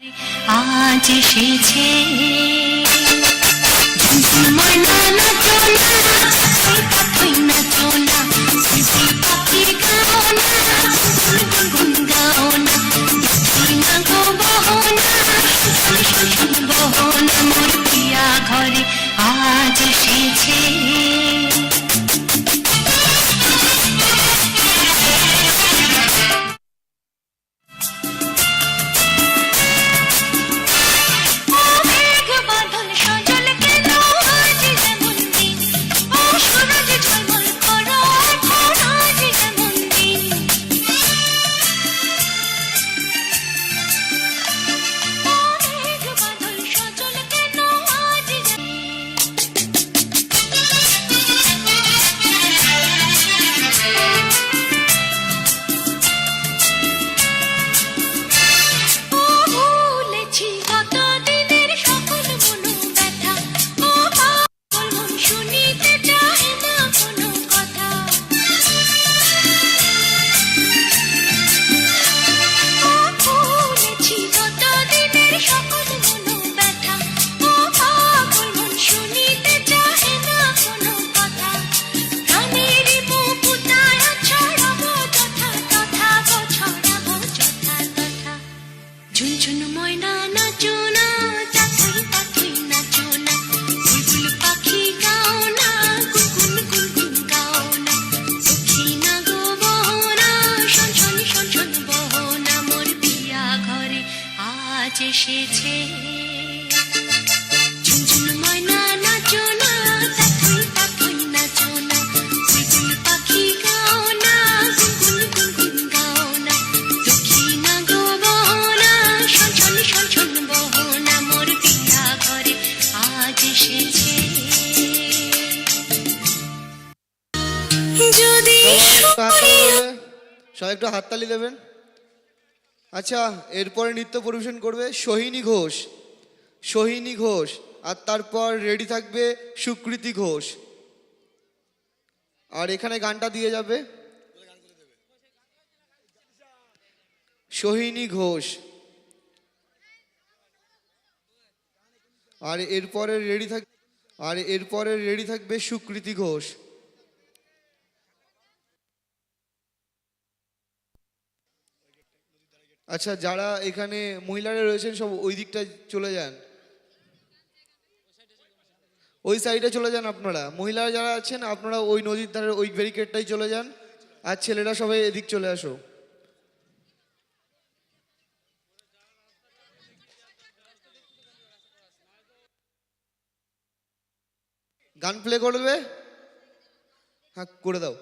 আজ এসেছে। ময়না নাচো না যদি সবাই একটু হাততালি দেবেন। আচ্ছা এরপরে নৃত্য পরিবেশন করবে সোহিনী ঘোষ। সোহিনী ঘোষ, আর তারপর রেডি থাকবে সুকৃতি ঘোষ। আর এখানে গানটা দিয়ে যাবে। সোহিনী ঘোষ। আর এরপরে রেডি থাক আর এরপরে রেডি থাকবে সুকৃতি ঘোষ। আচ্ছা যারা এখানে মহিলারা রয়েছেন, সব ওই দিকটায় চলে যান। ওই সাইডে চলে যান আপনারা। মহিলারা যারা আছেন, আপনারা ওই নদীর ধারে ওই ব্যারিকেডটাই চলে যান, আর ছেলেরা সবাই এদিক চলে আসো। গান প্লে করবে? হ্যাঁ করে দাও।